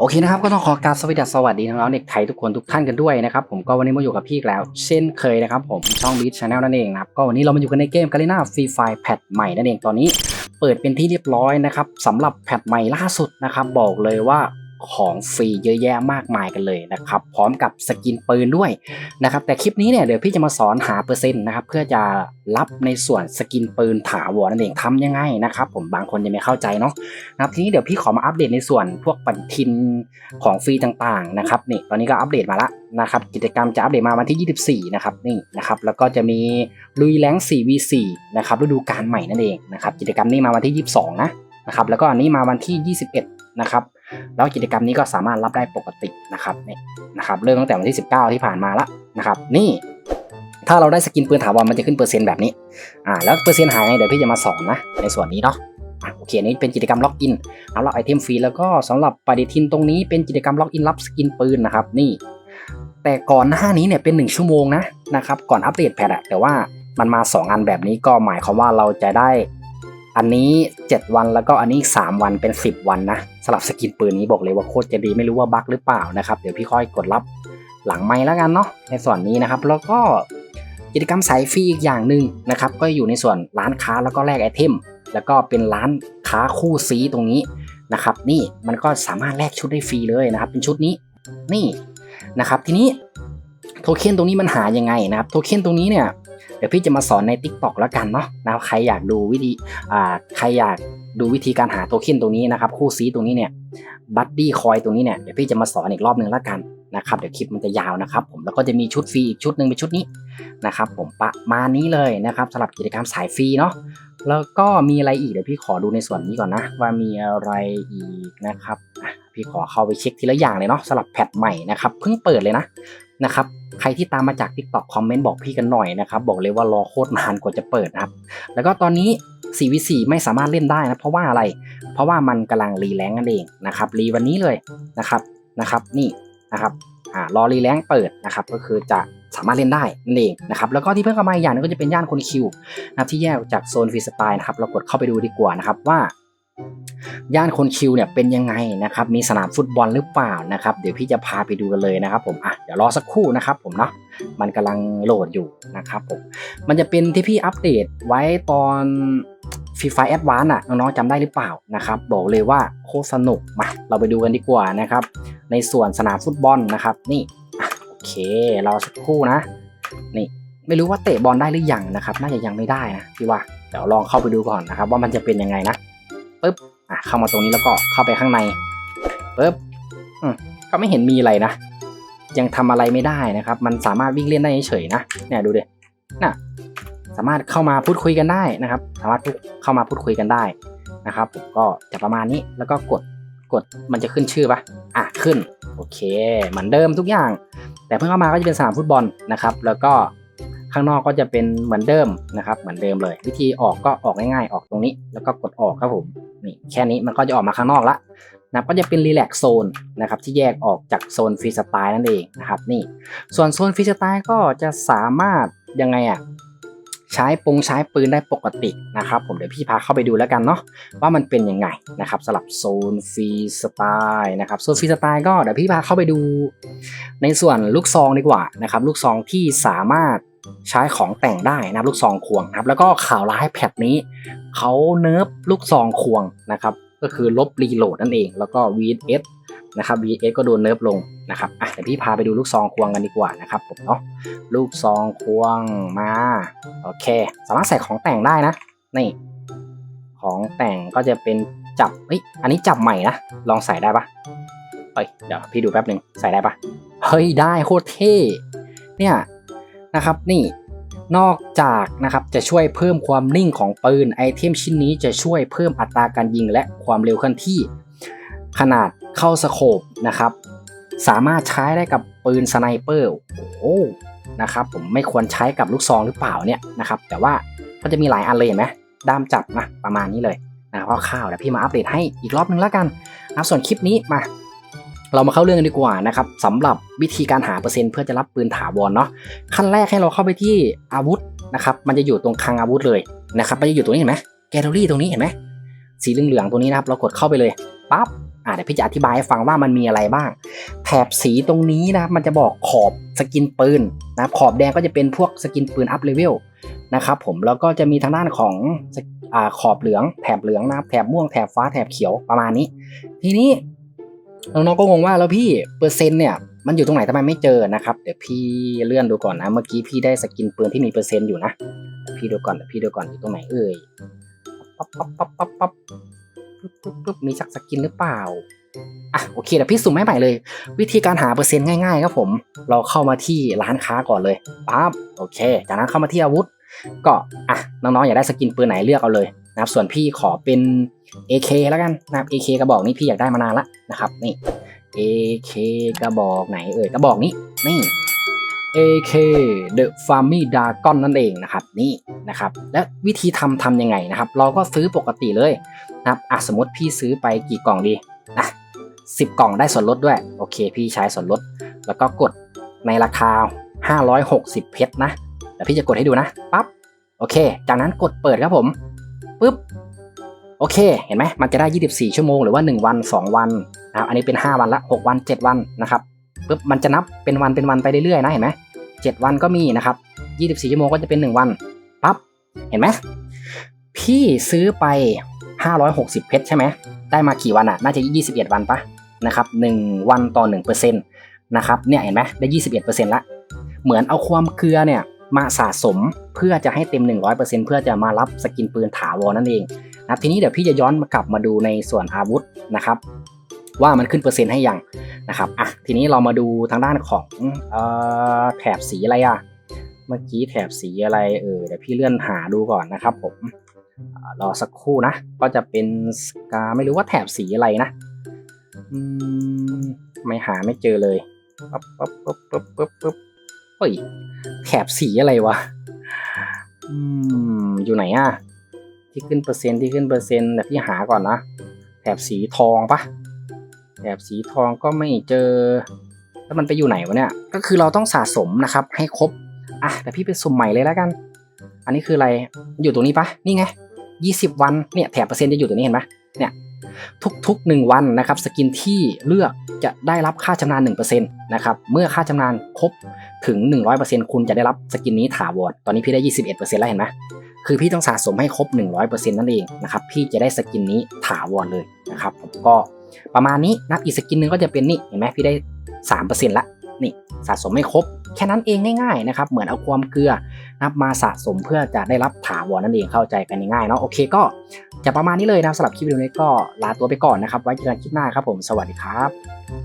โอเคนะครับก็ต้องขอการสวัสดีสวัสดีน้องๆเด็กไทยทุกคนทุกท่านกันด้วยนะครับผมก็วันนี้มาอยู่กับพี่แล้ว เช่นเคยนะครับผมช่องบีชชาแนลนั่นเองนะครับก็วันนี้เรามาอยู่กันในเกมกาลิน่าฟรีไฟแพทใหม่นั่นเองตอนนี้ เปิดเป็นที่เรียบร้อยนะครับสำหรับแพทใหม่ล่าสุดนะครับบอกเลยว่า ของฟรีเยอะแยะมากมายกันเลยนะครับ พร้อมกับสกินปืนด้วยนะครับ แต่คลิปนี้เนี่ยเดี๋ยวพี่จะมาสอนหาเปอร์เซ็นต์นะครับ เพื่อจะรับในส่วนสกินปืนถาวรนั่นเองทำยังไงนะครับ ผมบางคนยังไม่เข้าใจเนาะนะครับทีนี้เดี๋ยวพี่ขอมาอัปเดตในส่วนพวกปฏิทินของฟรีต่างๆนะครับนี่ตอนนี้ก็อัปเดตมาละนะครับกิจกรรมจะอัปเดตมาวันที่ 24 นะครับนี่นะครับแล้วก็จะมีลุยแรง4 v 4นะครับฤดูกาลใหม่นั่นเองนะครับกิจกรรมนี้มาวันที่ 22 นะนะครับแล้วก็อันนี้มาวันที่ 21 นะครับ แล้วกิจกรรมนี้ก็สามารถรับได้ปกตินะครับนี่นะครับเริ่มตั้งแต่วันที่ 19 ที่ผ่านมาละนะครับนี่ถ้าเราได้สกินปืนถาวรมันจะขึ้นเปอร์เซ็นต์แบบนี้อ่าแล้วเปอร์เซ็นต์หายไงเดี๋ยวพี่จะมาสอนนะในส่วนนี้เนาะโอเคนี้เป็นกิจกรรมล็อกอินรับรับไอเทมฟรีแล้วก็สำหรับปฏิทินตรงนี้เป็นกิจกรรมล็อกอินรับสกินปืนนะครับนี่ แต่ก่อนหน้านี้เนี่ยเป็น 1 ชั่วโมงนะนะครับก่อนอัปเดตแพทอะแต่ว่ามันมา 2 อันแบบนี้ก็หมายความว่าเราจะได้ อันนี้ 7 วันแล้วก็อันนี้3วันเป็น 10 วันนะสำหรับสกินปืนนี้บอกเลยว่าโคตรจะดีไม่รู้ว่าบั๊กหรือเปล่านะครับเดี๋ยวพี่ค่อยกดรับหลังไม้แล้วกันเนาะในส่วนนี้นะครับแล้วก็กิจกรรมสายฟรีอีกอย่างหนึ่งนะครับก็อยู่ในส่วนร้านค้าแล้วก็แลกไอเทมแล้วก็เป็นร้านค้าคู่ซีตรงนี้นะครับนี่มันก็สามารถแลกชุดได้ฟรีเลยนะครับ เป็นชุดนี้นี่นะครับทีนี้โทเค็นตรงนี้มันหายังไงนะครับโทเค็นตรงนี้เนี่ย เดี๋ยวพี่จะมาสอนใน Tik t o อกแล้วกันเนาะนะครับใครอยากดูวิธีอ่าใครอยากดูวิธีการหาโทเค็นตรงนี้นะครับ คู่ซีตรงนี้เนี่ยบัตดี้คอยตรงนี้เนี่ยเดี๋ยวพี่จะมาสอนอีกรอบหนึ่งแล้วกันนะครับเดี๋ยวคลิปมันจะยาวนะครับ ผมแล้วก็จะมีชุดฟรีอีกชุดหนึ่งเป็นชุดนี้นะครับ ผมประมาณนี้เลยนะครับสำหรับกิจกรรมสายฟรีเนาะแล้วก็มีอะไรอีกเดี๋ยวพี่ขอดูในส่วนนี้ก่อนนะ ว่ามีอะไรอีกนะครับพี่ขอเข้าไปเช็คทีละอย่างเลยเนาะสำหรับแพทใหม่นะครับเพิ่งเปิดเลยนะ นะครับใครที่ตามมาจาก TikTok คอมเมนต์บอกพี่กันหน่อยนะครับ บอกเลยว่ารอโคตรนานกว่าจะเปิดนะครับ แล้วก็ตอนนี้ 4v4 ไม่สามารถเล่นได้นะ เพราะว่าอะไร เพราะว่ามันกำลังรีแลงกันเองนะครับรีวันนี้เลยนะครับนะครับ นี่นะครับอ่ารอรีแลงเปิดนะครับ ก็คือจะสามารถเล่นได้นั่นเองนะครับแล้วก็ที่เพิ่มเข้ามาอีกอย่างนึงก็จะเป็นย่านคนคิวนะครับที่แยกออกจากโซนฟรีสไตล์นะครับเรากดเข้าไปดูดีกว่านะครับว่า ย่านคนคิวเนี่ยเป็นยังไงนะครับมีสนามฟุตบอลหรือเปล่านะครับเดี๋ยวพี่จะพาไปดูกันเลยนะครับผมอะเดี๋ยวรอสักครู่นะครับผมเนาะมันกำลังโหลดอยู่นะครับผมมันจะเป็นที่พี่อัปเดตไว้ตอนฟรีไฟแอดวานอะน้องๆจำได้หรือเปล่านะครับบอกเลยว่าโคตรสนุกมาเราไปดูกันดีกว่านะครับในส่วนสนามฟุตบอลนะครับนี่โอเครอสักครู่นะนี่ไม่รู้ว่าเตะบอลได้หรือยังนะครับ น่าจะยังไม่ได้นะพี่ว่าเดี๋ยวลองเข้าไปดูก่อนนะครับ ว่ามันจะเป็นยังไงนะปึ๊บ อะเข้ามาตรงนี้แล้วก็เข้าไปข้างในปึ๊บอืมก็ไม่เห็นมีอะไรนะ ยังทำอะไรไม่ได้นะครับ มันสามารถวิ่งเล่นได้เฉยๆนะเนี่ยดูดิน่ะสามารถเข้ามาพูดคุยกันได้นะครับ สามารถเข้ามาพูดคุยกันได้นะครับผมก็จะประมาณนี้แล้วก็กดกดมันจะขึ้นชื่อปะอะขึ้นโอเค เหมือนเดิมทุกอย่าง แต่เพิ่งเข้ามาก็จะเป็นสนามฟุตบอลนะครับ แล้วก็ ข้างนอกก็จะเป็นเหมือนเดิมนะครับ เหมือนเดิมเลย วิธีออกก็ออกง่ายๆ ออกตรงนี้ แล้วก็กดออกครับผมนี่แค่นี้มันก็จะออกมาข้างนอกละนะก็จะเป็นรีแลกโซนนะครับที่แยกออกจากโซนฟรีสไตล์นั่นเองนะครับนี่ส่วนโซนฟรีสไตล์ก็จะสามารถยังไงอะใช้ปงใช้ปืนได้ปกตินะครับผมเดี๋ยวพี่พาเข้าไปดูแล้วกันเนาะว่ามันเป็นยังไงนะครับสำหรับโซนฟรีสไตล์นะครับโซนฟรีสไตล์ก็เดี๋ยวพี่พาเข้าไปดู ในส่วนลูกซองดีกว่านะครับลูกซองที่สามารถ ใช้ของแต่งได้นะครับลูกซองควงนะครับแล้วก็ข่าวร้ายแพทนี้เขาเนิร์ฟลูกซองควงนะครับก็คือลบรีโหลดนั่นเอง แล้วก็ VS นะครับ VS ก็โดนเนิร์ฟลงนะครับอะเดี๋ยวพี่พาไปดูลูกซองควงกันดีกว่านะครับผมเนาะลูกซองควงมาโอเค สามารถใส่ของแต่งได้นะนี่ของแต่งก็จะเป็นจับเฮ้ยอันนี้จับใหม่นะลองใส่ได้ปะเฮ้ยเดี๋ยวพี่ดูแป๊บหนึ่งใส่ได้ปะเฮ้ยได้โคตรเท่เนี่ย นะครับ นี่นอกจากนะครับจะช่วยเพิ่มความนิ่งของปืนไอเทมชิ้นนี้จะช่วยเพิ่มอัตราการยิงและความเร็วเคลื่อนที่ ขนาดเข้าสโคปนะครับ สามารถใช้ได้กับปืนสไนเปอร์โอ้นะครับผมไม่ควรใช้กับลูกซองหรือเปล่าเนี่ยนะครับแต่ว่าก็จะมีหลายอันเลยเห็นไหมด้ามจับนะประมาณนี้เลยนะครับข้าวๆเดี๋ยวพี่มาอัปเดตให้อีกรอบนึงแล้วกันนะส่วนคลิปนี้มา เรามาเข้าเรื่องกันดีกว่านะครับสำหรับวิธีการหาเปอร์เซ็นต์เพื่อจะรับปืนถาวรเนาะขั้นแรกให้เราเข้าไปที่อาวุธนะครับมันจะอยู่ตรงคลังอาวุธเลยนะครับมันจะอยู่ตรงนี้เห็นไหมแกลเลอรี่ตรงนี้เห็นไหมสีเหลืองๆตรงนี้นะครับเรากดเข้าไปเลยปั๊บอ่าเดี๋ยวพี่จะอธิบายให้ฟังว่ามันมีอะไรบ้าง แถบสีตรงนี้นะครับมันจะบอกขอบสกินปืนนะครับขอบแดงก็จะเป็นพวกสกินปืนอัพเลเวลนะครับผมแล้วก็จะมีทางด้านของอ่าขอบเหลือง แถบเหลืองนะครับแถบม่วงแถบฟ้าแถบเขียวประมาณนี้ ทีนี้ น้องๆก็งงว่าแล้วพี่เปอร์เซ็นต์เนี่ยมันอยู่ตรงไหนทำไมไม่เจอนะครับเดี๋ยวพี่เลื่อนดูก่อนนะ เมื่อกี้พี่ได้สกินปืนที่มีเปอร์เซ็นต์อยู่นะพี่ดูก่อนเดี๋ยวพี่ดูก่อนอยู่ตรงไหนเอ่ยปั๊บปั๊บปั๊บปั๊บปั๊บปึ๊บปึ๊บปึ๊บมีสักสกินหรือเปล่าอะโอเคเดี๋ยวพี่สุ่มให้ใหม่เลย วิธีการหาเปอร์เซ็นต์ง่ายๆครับผม เราเข้ามาที่ร้านค้าก่อนเลยปั๊บโอเค จากนั้นเข้ามาที่อาวุธ ก็อะน้องๆอยากได้สกินปืนไหนเลือกเอาเลย นะครับส่วนพี่ขอเป็น AK แล้วกันนะครับ AK กระบอกนี้พี่อยากได้มานานละนะครับนี่ AK กระบอกไหนเอ่ยกระบอกนี้นี่ AK The Farmy Dragon นั่นเองนะครับนี่นะครับและวิธีทำทำยังไงนะครับ เราก็ซื้อปกติเลยนะครับอะสมมติพี่ซื้อไปกี่กล่องดีอะสิบกล่องได้ส่วนลดด้วย โอเค พี่ใช้ส่วนลด แล้วก็กดในราคา 560 เพชรนะเดี๋ยวพี่จะกดให้ดูนะปั๊บโอเค จากนั้นกดเปิดครับผม ปุ๊บโอเค เห็นไหมมันจะได้ 24 ชั่วโมงหรือว่า 1 วัน 2 วันนะครับอันนี้เป็น 5 วันละ 6 วัน 7 วันนะครับปุ๊บมันจะนับเป็นวันเป็นวันไปเรื่อยๆนะเห็นไหม7วันก็มีนะครับ24 ชั่วโมงก็จะเป็น 1 วันปั๊บเห็นไหมพี่ซื้อไป 560 เพชรใช่ไหมได้มากี่วันอะน่าจะ 21 วันปะนะครับ1วันต่อ1%นะครับเนี่ยเห็นไหมได้ 21%ละเหมือนเอาความเกลือเนี่ย มาสะสมเพื่อจะให้เต็ม 100%เพื่อจะมารับสกินปืนถาวรนั่นเองนะทีนี้เดี๋ยวพี่จะย้อนมากลับมาดูในส่วนอาวุธนะครับ ว่ามันขึ้นเปอร์เซ็นต์ให้ยังนะครับอะทีนี้เรามาดูทางด้านของออแถบสีอะไรอะเมื่อกี้แถบสีอะไรเออเดี๋ยวพี่เลื่อนหาดูก่อนนะครับผมรอสักครู่นะ ก็จะเป็นกาไม่รู้ว่าแถบสีอะไรนะอืมไม่หาไม่เจอเลยปั๊บปั๊บปั๊บปั๊บปั๊บปั๊บ เฮ้ย แถบสีอะไรวะ อืม อยู่ไหนอะที่ขึ้นเปอร์เซ็นต์ที่ขึ้นเปอร์เซ็นต์เดี๋ยวพี่หาก่อนนะ แถบสีทองปะแถบสีทองก็ไม่เจอ แล้วมันไปอยู่ไหนวะเนี่ย ก็คือเราต้องสะสมนะครับ ให้ครบ อะ แต่พี่ไปสุ่มใหม่เลยแล้วกัน อันนี้คืออะไร อยู่ตรงนี้ปะนี่ไง20วัน เนี่ยแถบเปอร์เซ็นต์จะอยู่ตรงนี้เห็นปะเนี่ย ทุกๆ 1 วันนะครับสกินที่เลือกจะได้รับค่าชำนาญ1%นะครับเมื่อค่าชำนาญครบถึง 100%คุณจะได้รับสกินนี้ถาวรตอนนี้พี่ได้ 21%แล้วเห็นไหมคือพี่ต้องสะสมให้ครบ 100%นั่นเองนะครับพี่จะได้สกินนี้ถาวรเลยนะครับผมก็ประมาณนี้นะอีกสกินหนึงก็จะเป็นนี่เห็นไหมพี่ได้ 3%ละนี่สะสมให้ครบ แค่นั้นเองง่ายๆนะครับเหมือนเอาความเกลือนับมาสะสมเพื่อจะได้รับถาวรนั่นเองเข้าใจกันง่ายๆเนาะโอเคก็ จะประมาณนี้เลยนะสำหรับคลิปวิดีโอนี้ก็ลาตัวไปก่อนนะครับ ไว้เจอกันคลิปหน้าครับผม สวัสดีครับ